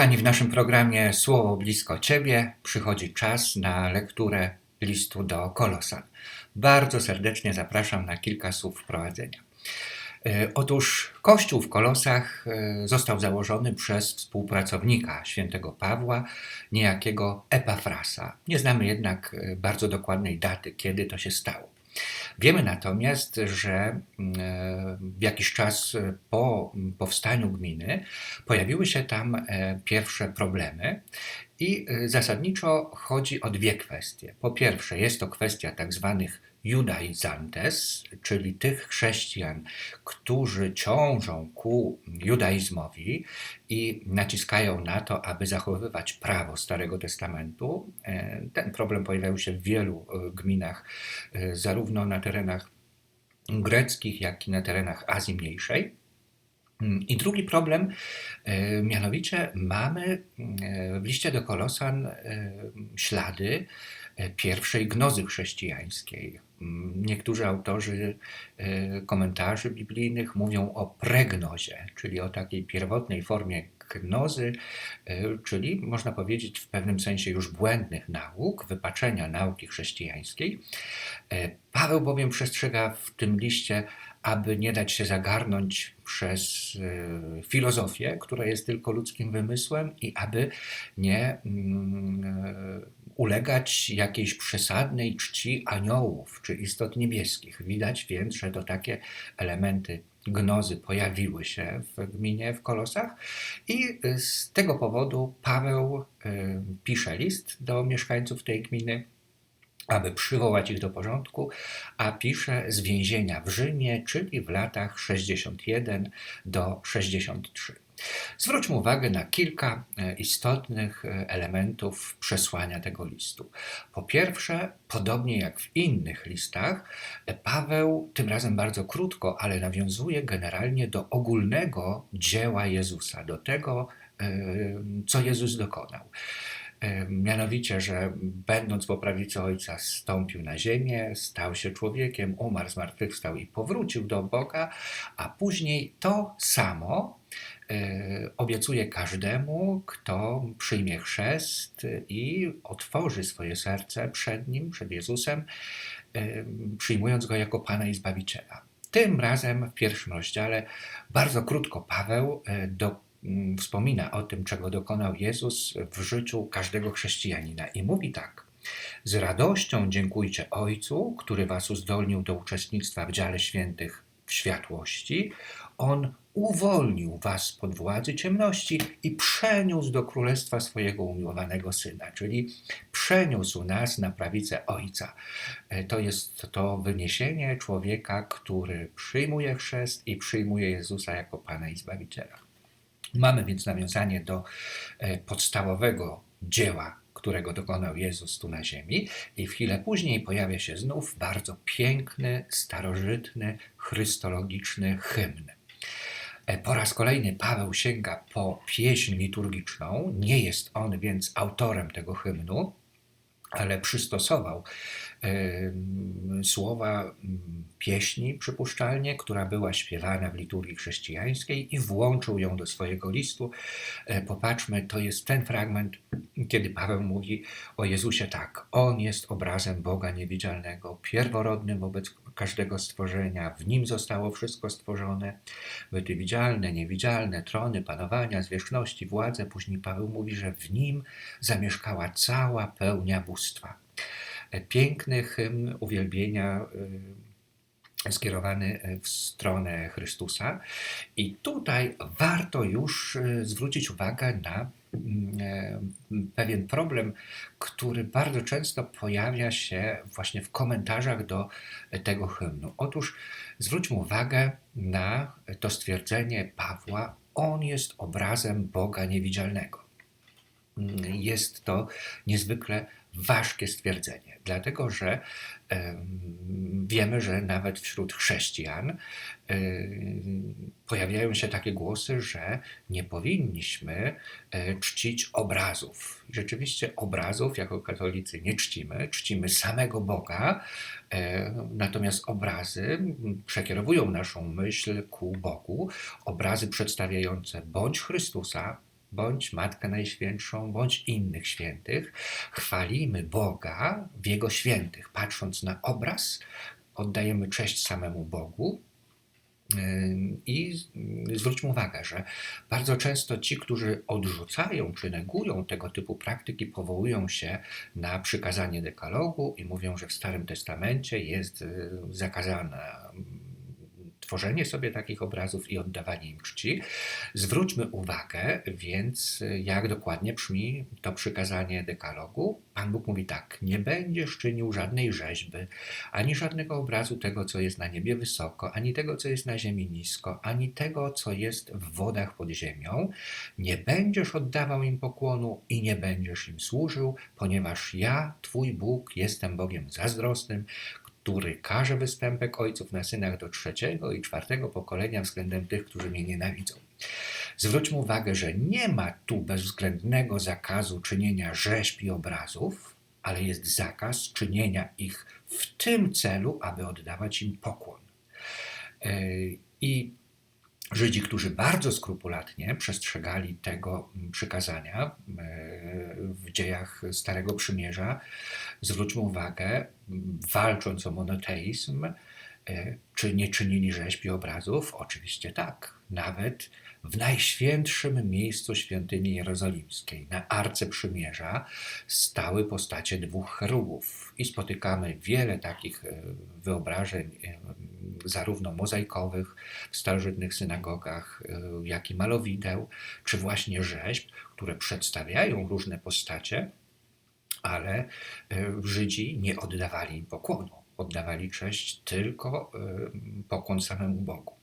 Kochani, w naszym programie Słowo blisko Ciebie przychodzi czas na lekturę listu do Kolosan. Bardzo serdecznie zapraszam na kilka słów wprowadzenia. E, otóż Kościół w Kolosach e, został założony przez współpracownika świętego Pawła, niejakiego Epafrasa. Nie znamy jednak e, bardzo dokładnej daty, kiedy to się stało. Wiemy natomiast, że w jakiś czas po powstaniu gminy pojawiły się tam pierwsze problemy i zasadniczo chodzi o dwie kwestie. Po pierwsze, jest to kwestia tak zwanych judaizantes, czyli tych chrześcijan, którzy ciążą ku judaizmowi i naciskają na to, aby zachowywać prawo Starego Testamentu. E, ten problem pojawiał się w wielu e, gminach, e, zarówno na terenach greckich, jak i na terenach Azji Mniejszej. I drugi problem, mianowicie mamy w liście do Kolosan ślady pierwszej gnozy chrześcijańskiej. Niektórzy autorzy e, komentarzy biblijnych mówią o pregnozie, czyli o takiej pierwotnej formie gnozy, e, czyli można powiedzieć w pewnym sensie już błędnych nauk, wypaczenia nauki chrześcijańskiej. E, Paweł bowiem przestrzega w tym liście, aby nie dać się zagarnąć przez filozofię, która jest tylko ludzkim wymysłem i aby nie mm, ulegać jakiejś przesadnej czci aniołów czy istot niebieskich. Widać więc, że to takie elementy gnozy pojawiły się w gminie w Kolosach i z tego powodu Paweł y, pisze list do mieszkańców tej gminy, aby przywołać ich do porządku, a pisze z więzienia w Rzymie, czyli w latach 61 do 63. Zwróćmy uwagę na kilka e, istotnych e, elementów przesłania tego listu. Po pierwsze, podobnie jak w innych listach, e, Paweł tym razem bardzo krótko, ale nawiązuje generalnie do ogólnego dzieła Jezusa, do tego, co Jezus dokonał. Mianowicie, że będąc po prawicy Ojca, stąpił na ziemię, stał się człowiekiem, umarł, zmartwychwstał i powrócił do Boga, a później to samo e, obiecuje każdemu, kto przyjmie chrzest i otworzy swoje serce przed Nim, przed Jezusem, przyjmując Go jako Pana i Zbawiciela. Tym razem w pierwszym rozdziale bardzo krótko Paweł e, do wspomina o tym, czego dokonał Jezus w życiu każdego chrześcijanina i mówi tak. Z radością dziękujcie Ojcu, który was uzdolnił do uczestnictwa w dziale świętych w światłości. On uwolnił was pod władzy ciemności i przeniósł do królestwa swojego umiłowanego syna, czyli przeniósł nas na prawicę Ojca. E, to jest to wyniesienie człowieka, który przyjmuje chrzest i przyjmuje Jezusa jako Pana i Zbawiciela. Mamy więc nawiązanie do e, podstawowego dzieła, którego dokonał Jezus tu na ziemi, i chwilę później pojawia się znów bardzo piękny, starożytny, chrystologiczny hymn. E, po raz kolejny Paweł sięga po pieśń liturgiczną, nie jest on więc autorem tego hymnu, ale przystosował słowa pieśni, przypuszczalnie, która była śpiewana w liturgii chrześcijańskiej i włączył ją do swojego listu. E, popatrzmy, to jest ten fragment, kiedy Paweł mówi o Jezusie tak. On jest obrazem Boga niewidzialnego, pierworodnym wobec każdego stworzenia. W nim zostało wszystko stworzone, byty widzialne, niewidzialne, trony, panowania, zwierzchności, władze. Później Paweł mówi, że w nim zamieszkała cała pełnia bóstwa piękny hymn uwielbienia y, skierowany w stronę Chrystusa. I tutaj warto już y, zwrócić uwagę na mm, pewien problem, który bardzo często pojawia się właśnie w komentarzach do tego hymnu. Otóż zwróćmy uwagę na to stwierdzenie Pawła: On jest obrazem Boga niewidzialnego. Jest to niezwykle ważkie stwierdzenie, dlatego że wiemy, że nawet wśród chrześcijan pojawiają się takie głosy, że nie powinniśmy e, czcić obrazów. Rzeczywiście obrazów jako katolicy nie czcimy, czcimy samego Boga, e, natomiast obrazy przekierowują naszą myśl ku Bogu. Obrazy przedstawiające bądź Chrystusa, bądź Matkę Najświętszą, bądź innych świętych, chwalimy Boga w Jego świętych, patrząc na obraz, oddajemy cześć samemu Bogu, i zwróćmy uwagę, że bardzo często ci, którzy odrzucają czy negują tego typu praktyki, powołują się na przykazanie dekalogu i mówią, że w Starym Testamencie jest y, zakazane tworzenie sobie takich obrazów i oddawanie im czci. Zwróćmy uwagę więc, jak dokładnie brzmi to przykazanie dekalogu. Pan Bóg mówi tak: Nie będziesz czynił żadnej rzeźby, ani żadnego obrazu tego, co jest na niebie wysoko, ani tego, co jest na ziemi nisko, ani tego, co jest w wodach pod ziemią. Nie będziesz oddawał im pokłonu i nie będziesz im służył, ponieważ ja, Twój Bóg, jestem Bogiem zazdrosnym, który każe występek ojców na synach do trzeciego i czwartego pokolenia względem tych, którzy mnie nienawidzą. Zwróćmy uwagę, że nie ma tu bezwzględnego zakazu czynienia rzeźb i obrazów, ale jest zakaz czynienia ich w tym celu, aby oddawać im pokłon. E, I Żydzi, którzy bardzo skrupulatnie przestrzegali tego przykazania e, w dziejach Starego Przymierza, zwróćmy uwagę, walcząc o monoteizm, czy nie czynili i obrazów? Oczywiście tak. Nawet w najświętszym miejscu świątyni jerozolimskiej, na Arce Przymierza, stały postacie dwóch cherubów i spotykamy wiele takich e, wyobrażeń, e, zarówno mozaikowych w starożytnych synagogach, e, jak i malowideł, czy właśnie rzeźb, które przedstawiają różne postacie, ale Żydzi nie oddawali im pokłonu. Oddawali cześć tylko pokłon samemu Bogu.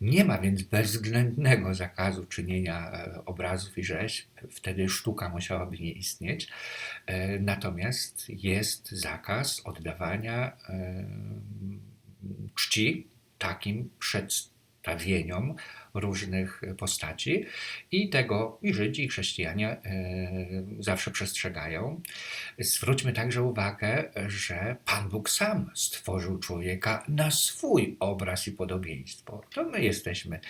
Nie ma więc bezwzględnego zakazu czynienia e, obrazów i rzeźb, wtedy sztuka musiałaby nie istnieć. E, natomiast jest zakaz oddawania e, czci takim przedstawieniom, różnych postaci i tego i Żydzi, i chrześcijanie e, zawsze przestrzegają. Zwróćmy także uwagę, że Pan Bóg sam stworzył człowieka na swój obraz i podobieństwo. To my jesteśmy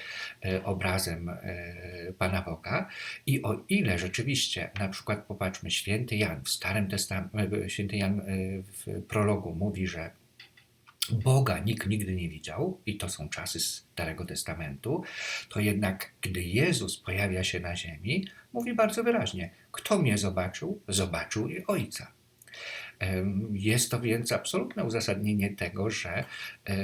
e, obrazem e, Pana Boga i o ile rzeczywiście, na przykład popatrzmy, święty Jan w Starym Testamencie, święty Jan w prologu mówi, że Boga nikt nigdy nie widział, i to są czasy Starego Testamentu, to jednak, gdy Jezus pojawia się na ziemi, mówi bardzo wyraźnie: Kto mnie zobaczył, zobaczył i Ojca. Jest to więc absolutne uzasadnienie tego, że e,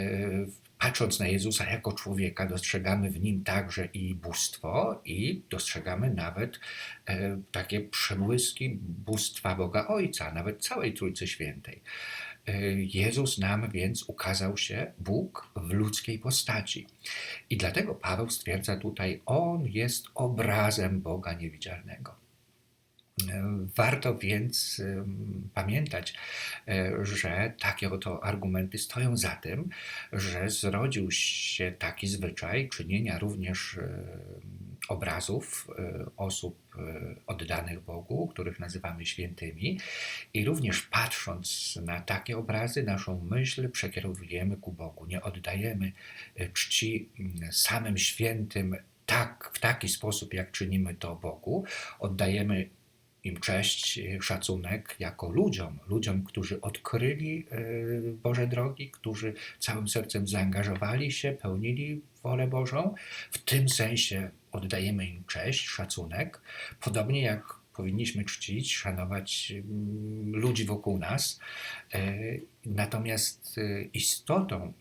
patrząc na Jezusa jako człowieka, dostrzegamy w nim także i bóstwo, i dostrzegamy nawet e, takie przebłyski bóstwa Boga Ojca, nawet całej Trójcy Świętej. E, Jezus nam więc ukazał się Bóg w ludzkiej postaci. I dlatego Paweł stwierdza tutaj, On jest obrazem Boga niewidzialnego. E, warto więc pamiętać, e, że takie oto argumenty stoją za tym, że zrodził się taki zwyczaj czynienia również obrazów osób oddanych Bogu, których nazywamy świętymi, i również patrząc na takie obrazy, naszą myśl przekierowujemy ku Bogu. Nie oddajemy czci samym świętym tak, w taki sposób, jak czynimy to Bogu. Oddajemy im cześć, szacunek jako ludziom, ludziom, którzy odkryli Boże drogi, którzy całym sercem zaangażowali się, pełnili wolę Bożą. W tym sensie oddajemy im cześć, szacunek, podobnie jak powinniśmy czcić, szanować mm, ludzi wokół nas. E, natomiast e, istotą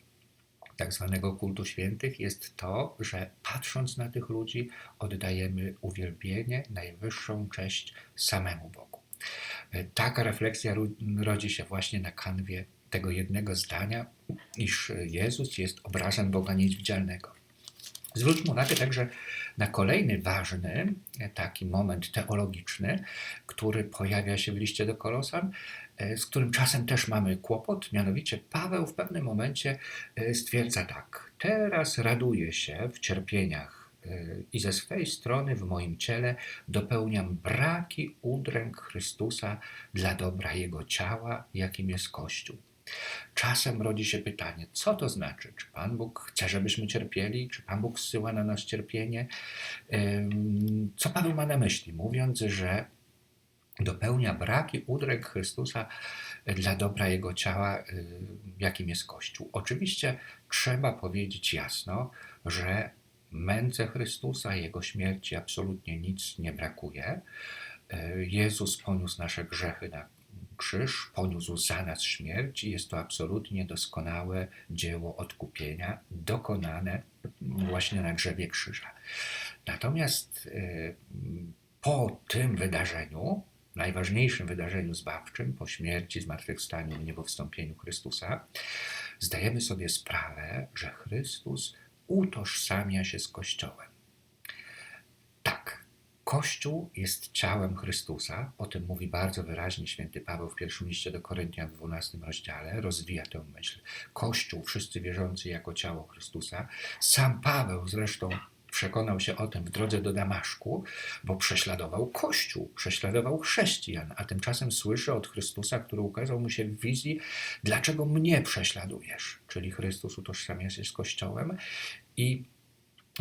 tak zwanego kultu świętych jest to, że patrząc na tych ludzi, oddajemy uwielbienie, najwyższą cześć samemu Bogu. E, taka refleksja rodzi się właśnie na kanwie tego jednego zdania, iż Jezus jest obrazem Boga niewidzialnego. Zwróćmy uwagę także na kolejny ważny taki moment teologiczny, który pojawia się w liście do Kolosan, e, z którym czasem też mamy kłopot, mianowicie Paweł w pewnym momencie e, stwierdza tak: Teraz raduję się w cierpieniach e, i ze swej strony w moim ciele dopełniam braki udręk Chrystusa dla dobra Jego ciała, jakim jest Kościół. Czasem rodzi się pytanie, co to znaczy? Czy Pan Bóg chce, żebyśmy cierpieli? Czy Pan Bóg zsyła na nas cierpienie? Co Paweł ma na myśli, mówiąc, że dopełnia braki udręk Chrystusa dla dobra Jego ciała, jakim jest Kościół. Oczywiście trzeba powiedzieć jasno, że męce Chrystusa, Jego śmierci absolutnie nic nie brakuje. Jezus poniósł nasze grzechy na krzyż, poniósł za nas śmierć i jest to absolutnie doskonałe dzieło odkupienia, dokonane właśnie na grzewie krzyża. Natomiast po tym wydarzeniu, najważniejszym wydarzeniu zbawczym, po śmierci, zmartwychwstaniu i niebowstąpieniu Chrystusa, zdajemy sobie sprawę, że Chrystus utożsamia się z Kościołem. Kościół jest ciałem Chrystusa, o tym mówi bardzo wyraźnie święty Paweł w pierwszym liście do Koryntian w 12 rozdziale, rozwija tę myśl. Kościół, wszyscy wierzący jako ciało Chrystusa. Sam Paweł zresztą przekonał się o tym w drodze do Damaszku, bo prześladował Kościół, prześladował chrześcijan, a tymczasem słyszy od Chrystusa, który ukazał mu się w wizji, dlaczego mnie prześladujesz? Czyli Chrystus utożsamia się z Kościołem i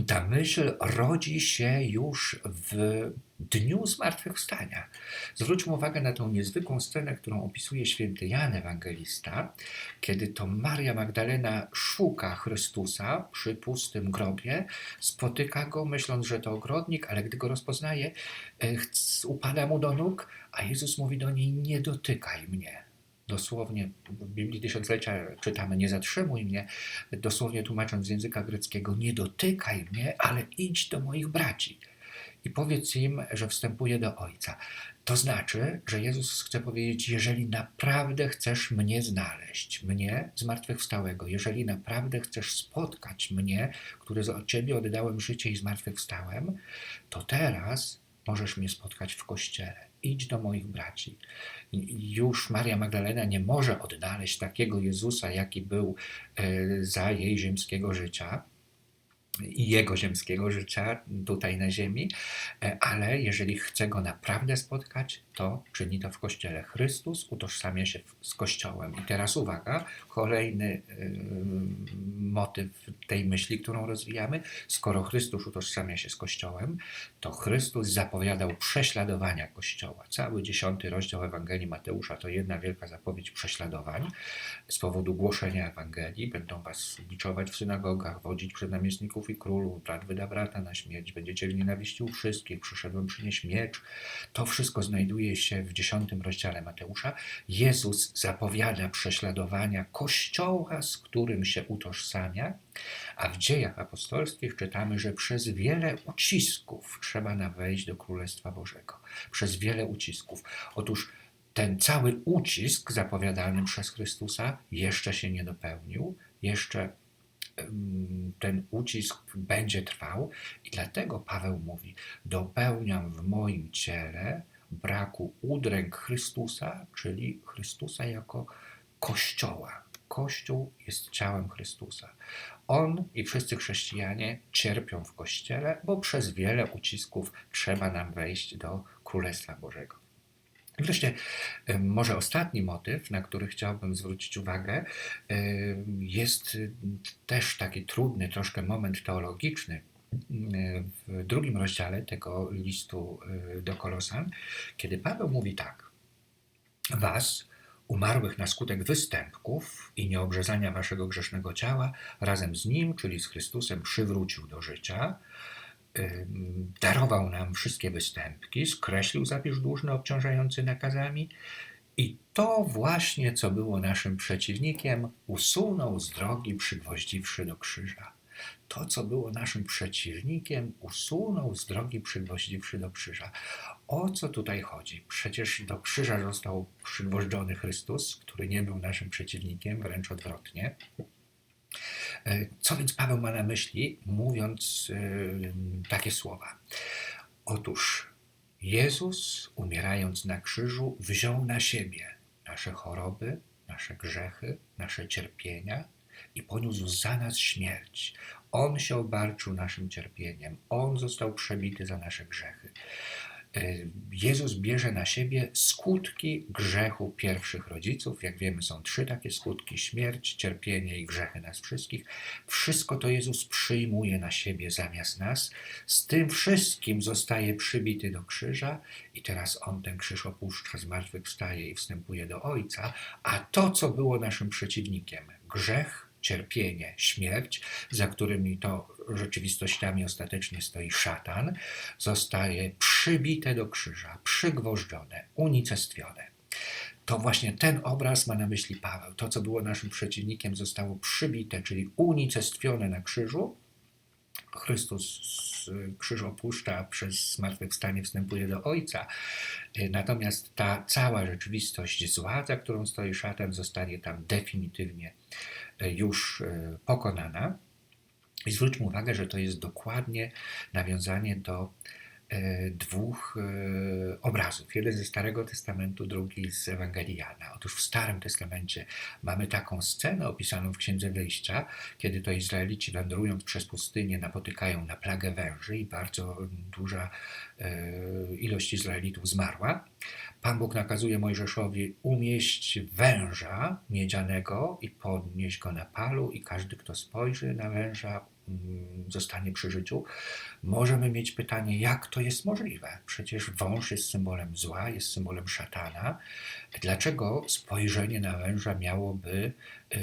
ta myśl rodzi się już w dniu zmartwychwstania. Zwróćmy uwagę na tą niezwykłą scenę, którą opisuje święty Jan Ewangelista, kiedy to Maria Magdalena szuka Chrystusa przy pustym grobie, spotyka go, myśląc, że to ogrodnik, ale gdy go rozpoznaje, e, upada mu do nóg, a Jezus mówi do niej: Nie dotykaj mnie dosłownie w Biblii Tysiąclecia czytamy nie zatrzymuj mnie, dosłownie tłumacząc z języka greckiego nie dotykaj mnie, ale idź do moich braci i powiedz im, że wstępuję do Ojca. To znaczy, że Jezus chce powiedzieć, jeżeli naprawdę chcesz mnie znaleźć, mnie zmartwychwstałego, jeżeli naprawdę chcesz spotkać mnie, który za Ciebie oddałem życie i zmartwychwstałem, to teraz możesz mnie spotkać w kościele. Idź do moich braci. Już Maria Magdalena nie może odnaleźć takiego Jezusa, jaki był e, za jej ziemskiego życia i jego ziemskiego życia tutaj na ziemi, e, ale jeżeli chce go naprawdę spotkać, to czyni to w Kościele. Chrystus utożsamia się z Kościołem. I teraz uwaga, kolejny yy, motyw tej myśli, którą rozwijamy. Skoro Chrystus utożsamia się z Kościołem, to Chrystus zapowiadał prześladowania Kościoła. Cały dziesiąty rozdział Ewangelii Mateusza to jedna wielka zapowiedź prześladowań z powodu głoszenia Ewangelii. Będą was biczować w synagogach, wodzić przed namiestników i królów, brat wyda brata na śmierć, będziecie w nienawiści u wszystkich, przyszedłem przynieść miecz. To wszystko znajduje się w dziesiątym rozdziale Mateusza, Jezus zapowiada prześladowania Kościoła, z którym się utożsamia, a w dziejach apostolskich czytamy, że przez wiele ucisków trzeba nam wejść do Królestwa Bożego. Przez wiele ucisków. Otóż ten cały ucisk zapowiadany przez Chrystusa jeszcze się nie dopełnił, jeszcze ten ucisk będzie trwał i dlatego Paweł mówi: Dopełniam w moim ciele braku udręk Chrystusa, czyli Chrystusa jako Kościoła. Kościół jest ciałem Chrystusa. On i wszyscy chrześcijanie cierpią w Kościele, bo przez wiele ucisków trzeba nam wejść do Królestwa Bożego. I wreszcie, może ostatni motyw, na który chciałbym zwrócić uwagę, jest też taki trudny troszkę moment teologiczny, w drugim rozdziale tego listu y, do Kolosan, kiedy Paweł mówi tak: Was, umarłych na skutek występków i nieobrzezania waszego grzesznego ciała, razem z nim, czyli z Chrystusem, przywrócił do życia, darował nam wszystkie występki, skreślił zapis dłużny obciążający nakazami i to właśnie, co było naszym przeciwnikiem, usunął z drogi, przygwoździwszy do krzyża to, co było naszym przeciwnikiem, usunął z drogi, przygwoździwszy do krzyża. O co tutaj chodzi? Przecież do krzyża został przygwożdżony Chrystus, który nie był naszym przeciwnikiem, wręcz odwrotnie. E, co więc Paweł ma na myśli, mówiąc yy, takie słowa? Otóż Jezus, umierając na krzyżu, wziął na siebie nasze choroby, nasze grzechy, nasze cierpienia i poniósł za nas śmierć. On się obarczył naszym cierpieniem, On został przebity za nasze grzechy. Jezus bierze na siebie skutki grzechu pierwszych rodziców. Jak wiemy, są trzy takie skutki: śmierć, cierpienie i grzechy nas wszystkich. Wszystko to Jezus przyjmuje na siebie zamiast nas. Z tym wszystkim zostaje przybity do krzyża, i teraz on ten krzyż opuszcza, zmartwychwstaje i wstępuje do Ojca. A to, co było naszym przeciwnikiem, grzech, cierpienie, śmierć, za którymi to rzeczywistościami ostatecznie stoi szatan, zostaje przybite do krzyża, przygwożdżone, unicestwione. To właśnie ten obraz ma na myśli Paweł. To, co było naszym przeciwnikiem, zostało przybite, czyli unicestwione na krzyżu. Chrystus krzyż opuszcza, przez zmartwychwstanie wstępuje do Ojca. Natomiast ta cała rzeczywistość zła, za którą stoi szatan, zostanie tam definitywnie już e, pokonana. I zwróćmy uwagę, że to jest dokładnie nawiązanie do e, dwóch e, obrazów. Jeden ze Starego Testamentu, drugi z Ewangelii Jana. Otóż w Starym Testamencie mamy taką scenę opisaną w Księdze Wyjścia, kiedy to Izraelici wędrując przez pustynię napotykają na plagę węży i bardzo duża ilość Izraelitów zmarła. Pan Bóg nakazuje Mojżeszowi umieść węża miedzianego i podnieść go na palu i każdy, kto spojrzy na węża, zostanie przy życiu. Możemy mieć pytanie, jak to jest możliwe? Przecież wąż jest symbolem zła, jest symbolem szatana. Dlaczego spojrzenie na węża miałoby yy,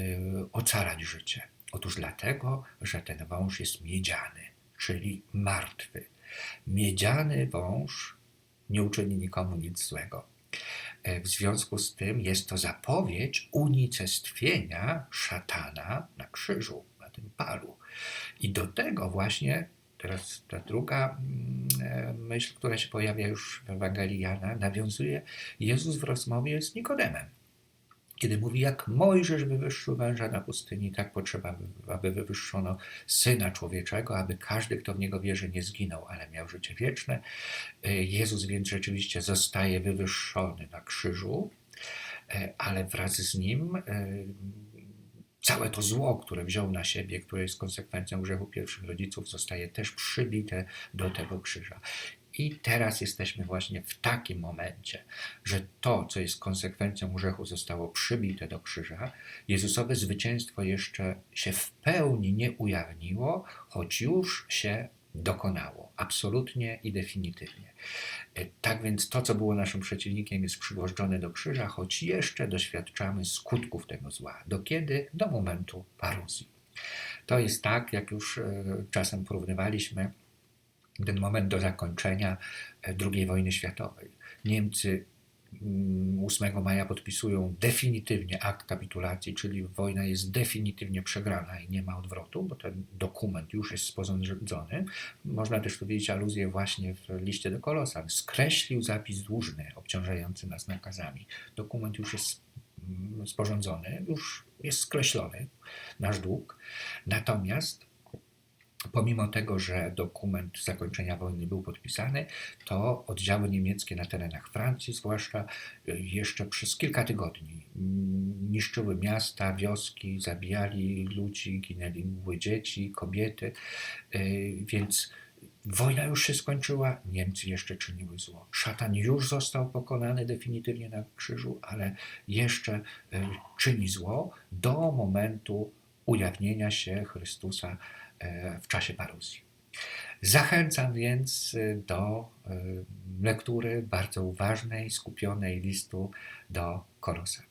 ocalać życie? Otóż dlatego, że ten wąż jest miedziany, czyli martwy. Miedziany wąż nie uczyni nikomu nic złego. E, w związku z tym jest to zapowiedź unicestwienia szatana na krzyżu, tym palu. I do tego właśnie, teraz ta druga mm, myśl, która się pojawia już w Ewangelii Jana, nawiązuje Jezus w rozmowie z Nikodemem kiedy mówi, jak Mojżesz wywyższył węża na pustyni, tak potrzeba, aby wywyższono Syna Człowieczego, aby każdy, kto w Niego wierzy, nie zginął, ale miał życie wieczne. E, Jezus więc rzeczywiście zostaje wywyższony na krzyżu, e, ale wraz z Nim e, całe to zło, które wziął na siebie, które jest konsekwencją grzechu pierwszych rodziców, zostaje też przybite do tego krzyża. I teraz jesteśmy właśnie w takim momencie, że to, co jest konsekwencją grzechu, zostało przybite do krzyża. Jezusowe zwycięstwo jeszcze się w pełni nie ujawniło, choć już się dokonało, absolutnie i definitywnie. E, tak więc to, co było naszym przeciwnikiem, jest przygłożone do krzyża, choć jeszcze doświadczamy skutków tego zła. Do kiedy? Do momentu paruzji. To jest tak, jak już e, czasem porównywaliśmy, ten moment do zakończenia e, II wojny światowej. Niemcy 8 mm, maja podpisują definitywnie akt kapitulacji, czyli wojna jest definitywnie przegrana i nie ma odwrotu, bo ten dokument już jest sporządzony. Można też tu widzieć aluzję właśnie w liście do Kolosan. Skreślił zapis dłużny obciążający nas nakazami. Dokument już jest mm, sporządzony, już jest skreślony, nasz dług. Natomiast Pomimo tego, że dokument zakończenia wojny był podpisany, to oddziały niemieckie na terenach Francji, zwłaszcza y, jeszcze przez kilka tygodni, mm, niszczyły miasta, wioski, zabijali ludzi, ginęli były dzieci, kobiety, y, więc wojna już się skończyła, Niemcy jeszcze czyniły zło. Szatan już został pokonany definitywnie na krzyżu, ale jeszcze y, czyni zło do momentu ujawnienia się Chrystusa E, w czasie paruzji. Zachęcam więc e, do e, lektury bardzo uważnej, skupionej listu do Kolosan.